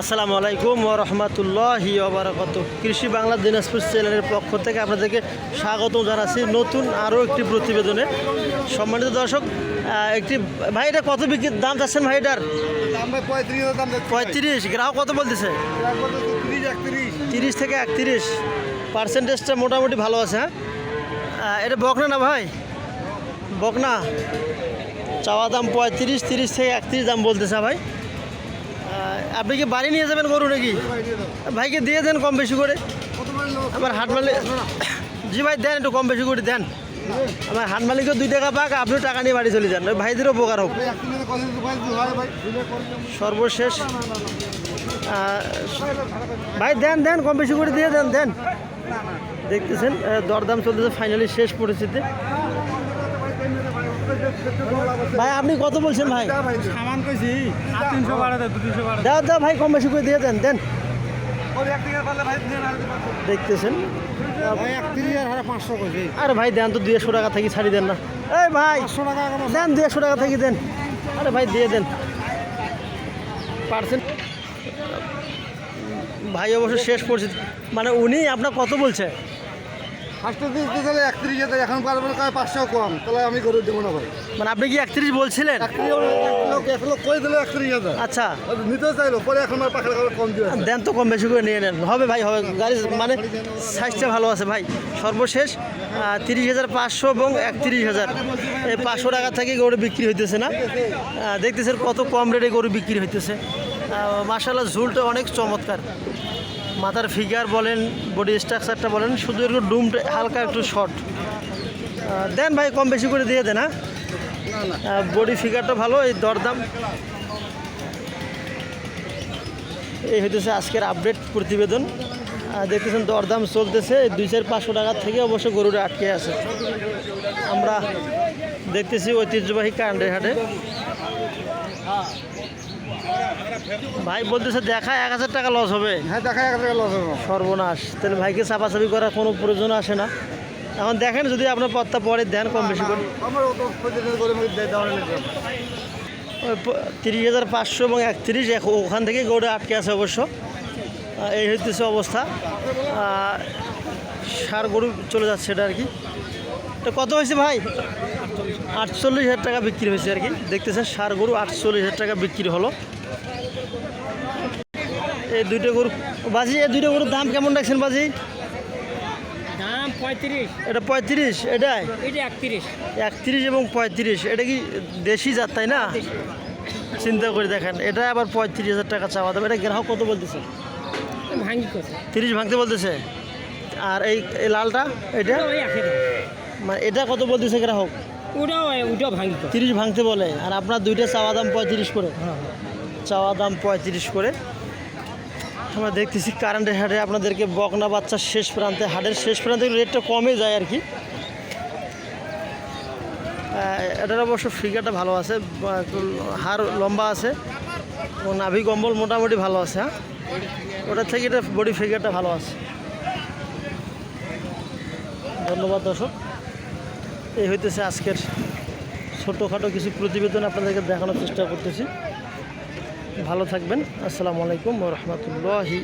আসসালামু আলাইকুম ও রহমতুল্লাহি ওবরাকাত কৃষি বাংলা দিনাজপুর চ্যানেলের পক্ষ থেকে আপনাদেরকে স্বাগত জানাচ্ছি নতুন আরও একটি প্রতিবেদনে। সম্মানিত দর্শক একটি ভাই এটা কত বিক্রি দাম চাচ্ছেন ভাই এটার? পঁয়ত্রিশ গ্রাহক কত বলতেছে? তিরিশ থেকে একত্রিশ। পার্সেন্টেজটা মোটামুটি ভালো আছে হ্যাঁ? এটা বকনা না ভাই? বকনা। চাওয়া দাম পঁয়ত্রিশ তিরিশ থেকে একত্রিশ দাম বলতেছে ভাই। আপনি কি বাড়ি নিয়ে যাবেন গরু নাকি? ভাইকে দিয়ে দেন কম বেশি করে? আমার হাট মালিক জি ভাই, দেন একটু কম বেশি করে, দেন। আমার হাট মালিকও দুই টাকা পাক, আপনিও টাকা নিয়ে বাড়ি চলে যান। ওই ভাইদেরও উপকার হোক। সর্বশেষ ভাই, দেন দেন, কম বেশি করে দিয়ে দেন দেন। দেখতেছেন দরদাম চলতেছে ফাইনালি শেষ পরিস্থিতি। ভাই আপনি কত বলছেন ভাই? সামান কইছি তিনশো দু তিনশো বাড়াতে দাও দাও ভাই কম বেশি করে দিয়ে দেন দেন। দেখতেছেন। আরে ভাই দেন তো একশো টাকা থেকে ছাড়ি দেন না। এই ভাই? দেন একশো টাকা থেকে দেন। আরে ভাই দিয়ে দেন। পার্সেন্ট ভাই অবশ্য শেষ পরিস্থিতি মানে উনি আপনার কত বলছে? ফার্স্টে দিতে গেলে একত্রিশ হাজার এখন পাঁচশো কম। তাহলে আমি দেবো না ভাই। মানে আপনি কি একত্রিশ বলছিলেন? এক লোক করে দিলে একত্রিশ হাজার? আচ্ছা। নিতে চাইলো পরে এখন আর পাখের কম দিয়ে দেন তো কম বেশি করে নিয়ে নেন। হবে ভাই হবে। গাড়ি মানে সাইজটা ভালো আছে ভাই। সর্বশেষ তিরিশ হাজার পাঁচশো এবং একত্রিশ হাজার। এই পাঁচশো টাকা থেকে গরু বিক্রি হইতেছে না। দেখতেছেন কত কম রেটে গরু বিক্রি হইতেছে। মাসাল্লাহ ঝুলটা অনেক চমৎকার। মাথার ফিগার বলেন বডি স্ট্রাকচারটা বলেন শুধু একটু ডুমটা হালকা একটু শর্ট দেন ভাই কম বেশি করে দিয়ে দেন হ্যাঁ? বডি ফিগারটা ভালো এই দরদাম। এই হইতেছে আজকের আপডেট প্রতিবেদন। দেখতেছেন দরদাম চলতেছে দুই চার পাঁচশো টাকার থেকে অবশ্য গরুটা আটকে আছে। আমরা দেখতেছি ঐতিহ্যবাহী কান্ডের হাটে। ভাই বলতেছে দেখা এক হাজার টাকা লস হবে। হ্যাঁ দেখা এক টাকা লস হবে। সর্বনাশ। তাহলে ভাইকে চাপাচাপি করার কোনো প্রয়োজন আসে না। এখন দেখেন যদি আপনার পত্তা পরে দেন কম বেশি করে। তিরিশ হাজার পাঁচশো এবং একত্রিশ এক- ওখান থেকে গরুটা আটকে আছে অবশ্য। এই হইতেছে অবস্থা। সার গরু চলে যাচ্ছে এটা আর কি। তো কত হয়েছে ভাই? আটচল্লিশ হাজার টাকা বিক্রি হয়েছে আর কি। দেখতেছেন সার গরু আটচল্লিশ হাজার টাকা বিক্রি হলো। এই দুইটা গরু বাজি এই দুইটা গরুর দাম কেমন রাখছেন বাজি? দাম পঁয়ত্রিশ। এটা পঁয়ত্রিশ এটাই? এটা একত্রিশ। একত্রিশ এবং পঁয়ত্রিশ এটা কি দেশি জাত তাই না? চিন্তা করে দেখেন এটা আবার পঁয়ত্রিশ হাজার টাকা চাওয়া দাম। এটা গ্রাহক কত বলতেছে? তিরিশ ভাঙতে বলতেছে? আর এই লালটা এটা? মানে এটা কত বলতেছে গ্রাহক? ওটাও ওটাও ভাঙ্গি তিরিশ ভাঙতে বলে আর আপনার দুইটা চাওয়া দাম পঁয়ত্রিশ করে। চাওয়া দাম পঁয়ত্রিশ করে। আমরা দেখতেছি কারেন্টের হাটে আপনাদেরকে বকনা বাচ্চার শেষ প্রান্তে হাটের শেষ প্রান্তে রেটটা কমে যায় আর কি। এটার অবশ্য ফিগারটা ভালো আছে হাড় লম্বা আছে এবং নাভি কম্বল মোটামুটি ভালো আছে হ্যাঁ? ওটার থেকে এটা বডি ফিগারটা ভালো আছে। ধন্যবাদ দর্শক। এই হইতেছে আজকের ছোটোখাটো কিছু প্রতিবেদন আপনাদেরকে দেখানোর চেষ্টা করতেছি। ভালো থাকবেন। আসসালামু আলাইকুম রহমতুল্লাহি